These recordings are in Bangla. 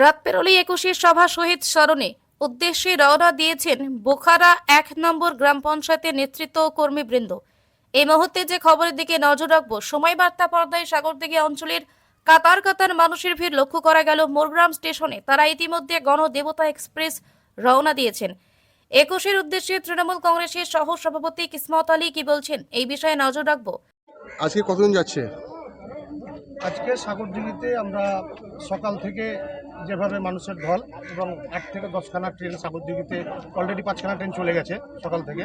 রাত একুশের সভা শহীদ স্মরণে উদ্দেশ্যে রওনা দিয়েছেন বোখারা এক নম্বর গ্রাম পঞ্চায়েতের নেতৃত্ব ও কর্মীবৃন্দ। এই মুহূর্তে যে খবরের দিকে নজর রাখব সময় বার্তা পর্দায় সাগরদিঘি অঞ্চলের কাতার কাতার মানুষের ভিড় লক্ষ্য করা গেল মোরগ্রাম স্টেশনে। তারা ইতিমধ্যে গণদেবতা এক্সপ্রেস রওনা দিয়েছেন। একুশের উদ্দেশ্যে তৃণমূল কংগ্রেসের সহ সভাপতি কিসমত আলী কি বলছেন, এই বিষয়ে নজর রাখব। আজকে কতজন যাচ্ছে? আজকে সাগরদিঘিতে আমরা সকাল থেকে যেভাবে মানুষের ঢল এবং আট থেকে দশখানা ট্রেন সাগরদিঘিতে অলরেডি পাঁচখানা ট্রেন চলে গেছে সকাল থেকে।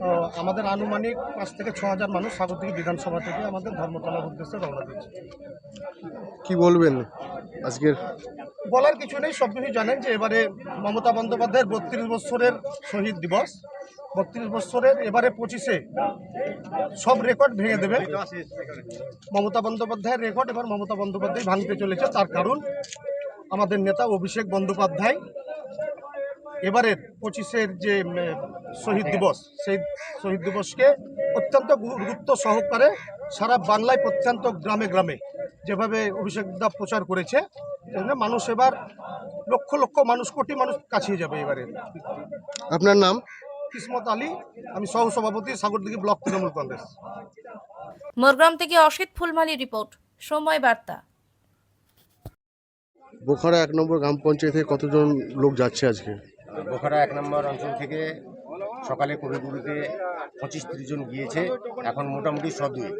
তো আমাদের আনুমানিক পাঁচ থেকে ছ হাজার মানুষ সাগরদিঘি বিধানসভা থেকে আমাদের ধর্মতলার উদ্দেশ্যে রওনা দিচ্ছে কি বলবেন আজকের? বলার কিছু নেই সব কিছুই জানেন যে এবারে মমতা বন্দ্যোপাধ্যায়ের বত্রিশ বছরের শহীদ দিবস। বত্রিশ বছরের এবারে পঁচিশে সব রেকর্ড ভেঙে দেবে। মমতা বন্দ্যোপাধ্যায়ের রেকর্ড এবার মমতা বন্দ্যোপাধ্যায় ভাঙতে চলেছে, তার কারণ আমাদের নেতা অভিষেক বন্দ্যোপাধ্যায়। এবারের পঁচিশের যে শহীদ দিবস, সেই শহীদ দিবসকে অত্যন্ত গুরুত্ব সহকারে সারা বাংলায় প্রত্যন্ত গ্রামে গ্রামে যেভাবে অভিষেক দা প্রচার করেছে সেজন্য মানুষ এবার লক্ষ লক্ষ মানুষ, কোটি মানুষ কাছিয়ে যাবে এবারে। আপনার নাম? কিসমত আলী আমি সহ সভাপতি সাগরদিঘি ব্লক তৃণমূল কংগ্রেস। মোরগ্রাম থেকে অসিত ফুলমালি রিপোর্ট সময় বার্তা। বোখারা এক নম্বর গ্রাম পঞ্চায়েতে কতজন লোক যাচ্ছে আজকে? বোখারা এক নম্বর অঞ্চল থেকে সকালে কবিগুরুতে পঁচিশ তিরিশ জন গিয়েছে এখন মোটামুটি সদুই।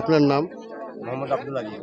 আপনার নাম? মোহাম্মদ আব্দুল আলী।